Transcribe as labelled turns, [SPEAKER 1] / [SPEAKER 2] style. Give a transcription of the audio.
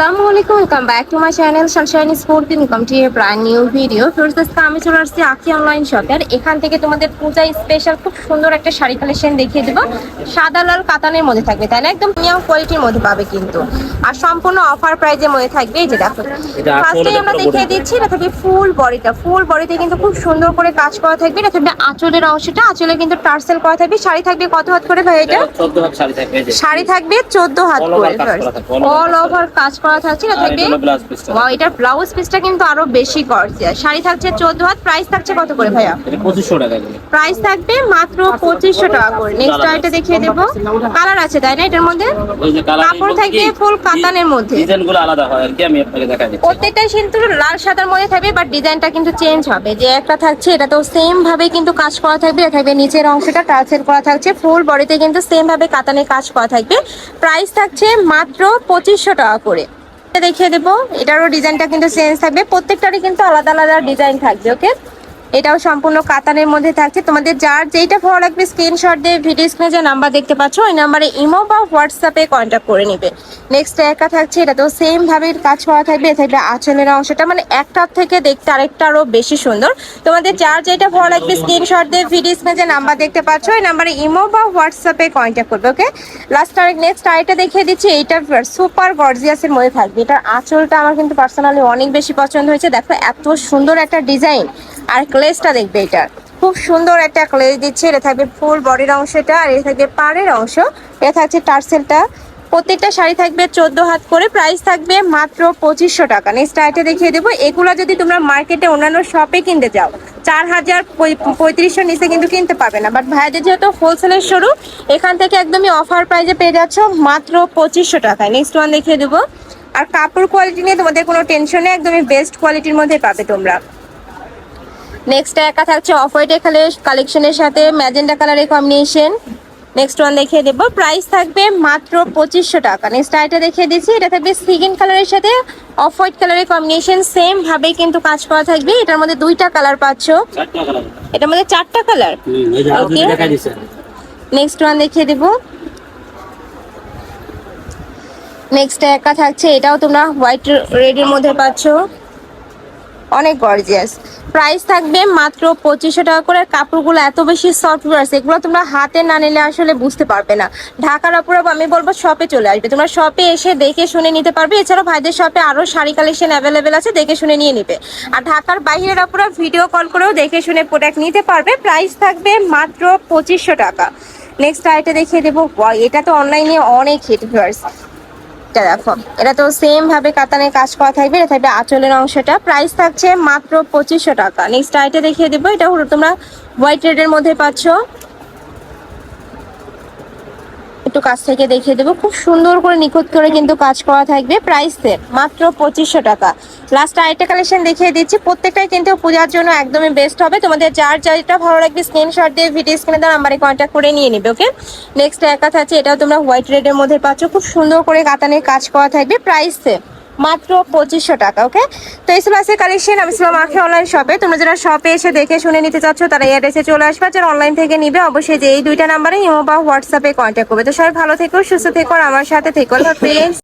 [SPEAKER 1] আসসালামু আলাইকুম welcome back to my channel sunshine sport brand new video আজকে আমি চলে আসছি আখি অনলাইন শপে আর এখান থেকে তোমাদের পূজা স্পেশাল খুব সুন্দর একটা শাড়ি কালেকশন দেখিয়ে দেবো। সাদা লাল কাতানের মধ্যে থাকবে তাই না? একদম প্রিমিয়াম কোয়ালিটির মধ্যে পাবে কিন্তু। আর সম্পূর্ণ অফার প্রাইজের মধ্যে থাকবে এই যে দেখো। ফার্স্টে আমরা দেখিয়ে দিচ্ছি এটা থাকবে ফুল বডিটা ফুল বডিতে কিন্তু খুব সুন্দর করে কাজ করা থাকবে। এটা থাকবে আঁচলের অংশটা। আঁচলে কিন্তু টার্সেল করা থাকবে। শাড়ি থাকবে কত হাত করে ভাই এটা?
[SPEAKER 2] শাড়ি থাকবে
[SPEAKER 1] চোদ্দ হাত করে অল ওভার কাজ করা থাকছে এটা থাকবে
[SPEAKER 2] এটা।
[SPEAKER 1] ওয়াও এটার ব্লাউজ পিসটা কিন্তু আরও বেশি করছে শাড়ি থাকছে চোদ্দ হাত প্রাইস থাকছে কত করে ভাইয়া?
[SPEAKER 2] এটা পঁচিশশো টাকা
[SPEAKER 1] প্রাইস থাকবে মাত্র পঁচিশশো টাকা করে। নেক্সট আইটা দেখিয়ে দেবো। কালার আছে তাই না এটার মধ্যে? কাপড় থাকবে ফুল কাতানের মধ্যে।
[SPEAKER 2] ডিজাইনগুলো আলাদা হয় আর কি? আমি আপনাকে দেখা দিচ্ছি।
[SPEAKER 1] প্রত্যেকটাই কিন্তু লাল সাদার মধ্যে থাকবে বাট ডিজাইনটা কিন্তু চেঞ্জ হবে। যে একটা থাকছে এটা তো সেম ভাবে কিন্তু কাজ করা থাকবে। এটা থাকবে নিচের অংশটা টার্সেল করা থাকছে। ফুল বডিতে কিন্তু সেম ভাবে কাতানে কাজ করা থাকবে। প্রাইস থাকছে মাত্র পঁচিশশো টাকা করে। এটা দেখিয়ে দেবো। এটারও ডিজাইনটা কিন্তু চেঞ্জ থাকবে। প্রত্যেকটারই কিন্তু আলাদা আলাদা ডিজাইন থাকবে ওকে এটাও সম্পূর্ণ কাতানের মধ্যে থাকছে। তোমাদের যার যেইটা ভালো লাগবে স্ক্রিনশট দিয়ে ভিডিও স্ক্রিনে যে নাম্বার দেখতে পাচ্ছ, ওই নাম্বারে ইমো বা হোয়াটসঅ্যাপে কন্ট্যাক্ট করে নেবে। নেক্সট একা থাকছে, এটা তো সেম ভাবে কাজ করা থাকবে থাকবে আঁচলের অংশটা। মানে একটার থেকে দেখতে আরেকটা আরও বেশি সুন্দর। তোমাদের যার যেটা ভালো লাগবে স্ক্রিনশট দিয়ে ভিডিও স্ক্রিনে যে নাম্বার দেখতে পাচ্ছ, ওই নাম্বারে ইমো বা হোয়াটসঅ্যাপে কন্ট্যাক্ট করবে ওকে লাস্ট আর নেক্সট আরেকটা দেখিয়ে দিচ্ছি, এইটা সুপার গর্জিয়াসের মধ্যে থাকবে। এটার আঁচলটা আমার কিন্তু পার্সোনালি অনেক বেশি পছন্দ হয়েছে। দেখো এত সুন্দর একটা ডিজাইন আর ক্লেসটা দেখবে এটা। খুব সুন্দর একটা ক্লেস দিচ্ছে। এটা থাকবে ফুল বডির অংশটা আর এটা থাকবে পাড়ের অংশ। এটা থাকছে টার্সেলটা। প্রত্যেকটা শাড়ি থাকবে চোদ্দ হাত করে। প্রাইস থাকবে মাত্র পঁচিশশো টাকা। নেক্সট আইটা দেখিয়ে দেবো। এগুলো যদি তোমরা মার্কেটে অন্যান্য শপে কিনতে যাও, চার হাজার পঁয়ত্রিশশো নিচে কিন্তু কিনতে পারবে না। বাট ভাইদের যেহেতু হোলসেলের শুরু এখান থেকে একদমই অফার প্রাইজে পেয়ে যাচ্ছ মাত্র পঁচিশশো টাকায়। নেক্সট ওয়ান দেখিয়ে দেবো। আর কাপড় কোয়ালিটি নিয়ে তোমাদের কোনো টেনশন একদমই বেস্ট কোয়ালিটির মধ্যে পাবে তোমরা। নেক্সট একা থাকছে অফ হোয়াইট কালেকশনের সাথে ম্যাজেন্ডা কালারের কম্বিনেশন নেক্সট ওয়ান দেখিয়ে দেবো। প্রাইস থাকবে মাত্র পঁচিশশো টাকা। নেক্সট আইটা দেখিয়ে দিচ্ছি। এটা থাকবে সিগিন কালারের সাথে অফ হোয়াইট কালারের কম্বিনেশন সেম ভাবে কিন্তু কাজ করা থাকবে। এটার মধ্যে দুইটা কালার পাচ্ছ। এটার মধ্যে চারটা কালার
[SPEAKER 2] দিচ্ছেন
[SPEAKER 1] নেক্সট ওয়ান দেখিয়ে দেবো। নেক্সট একা থাকছে। এটাও তোমরা হোয়াইট রেডের মধ্যে পাচ্ছ। অনেক গর্জিয়াস প্রাইস থাকবে মাত্র পঁচিশশো টাকা করে। কাপড়গুলো এত বেশি সফট আছে এগুলো তোমরা হাতে না নিলে আসলে বুঝতে পারবে না। ঢাকার আপুরা আমি বলব শপে চলে আসবে। তোমরা শপে এসে দেখে শুনে নিতে পারবে। এছাড়াও ভাইদের শপে আরও শাড়ি কালেকশন অ্যাভেলেবেল আছে, দেখে শুনে নিয়ে নিবে। আর ঢাকার বাইরের আপুরা ভিডিও কল করেও দেখে শুনে প্রোডাক্ট নিতে পারবে। প্রাইস থাকবে মাত্র পঁচিশশো টাকা। নেক্সট আইটা দেখিয়ে দেবো। এটা তো অনলাইনে অনেক হিট ভিউয়ার্স এটা দেখো এটা তো সেম ভাবে কাতানের কাজ করা থাকবে, এটা থাকবে আঁচলের অংশটা। প্রাইস থাকছে মাত্র পঁচিশশো টাকা। নেক্সট আইটা দেখিয়ে দেবো, এটা হলো তোমরা হোয়াইট রেডের মধ্যে পাচ্ছ। একটু কাছ থেকে দেখিয়ে দেবো। খুব সুন্দর করে নিখুঁত করে কিন্তু কাজ করা থাকবে। প্রাইস মাত্র পঁচিশশো টাকা। লাস্ট আরেকটা কালেকশন দেখিয়ে দিচ্ছি। প্রত্যেকটাই কিন্তু পূজার জন্য একদমই বেস্ট হবে। তোমাদের যার যারটা ভালো লাগবে স্ক্রিনশট দিয়ে ভিডিও স্ক্রিনে দাও আমার কন্ট্যাক্ট করে নিয়ে নিবে ওকে নেক্সট একা থাকছে, এটাও তোমরা হোয়াইট রেডের মধ্যে পাচ্ছ। খুব সুন্দর করে কাতানের কাজ করা থাকবে। প্রাইস মাত্র পঁচিশশো টাকা ওকে তো এই ছিল কালেকশন আমি ছিলাম আখে অনলাইন শপে তোমরা যারা শপে এসে দেখে শুনে নিতে চাচ্ছ, তারা এই অ্যাড্রেসে চলে আসবে যারা অনলাইন থেকে নিবে, অবশ্যই যে এই দুইটা নাম্বারে ইমো বা হোয়াটসঅ্যাপে কন্ট্যাক্ট করবে। তো সবাই ভালো থেকো, সুস্থ থেকো আমার সাথে থেকো ফ্রেন্ডস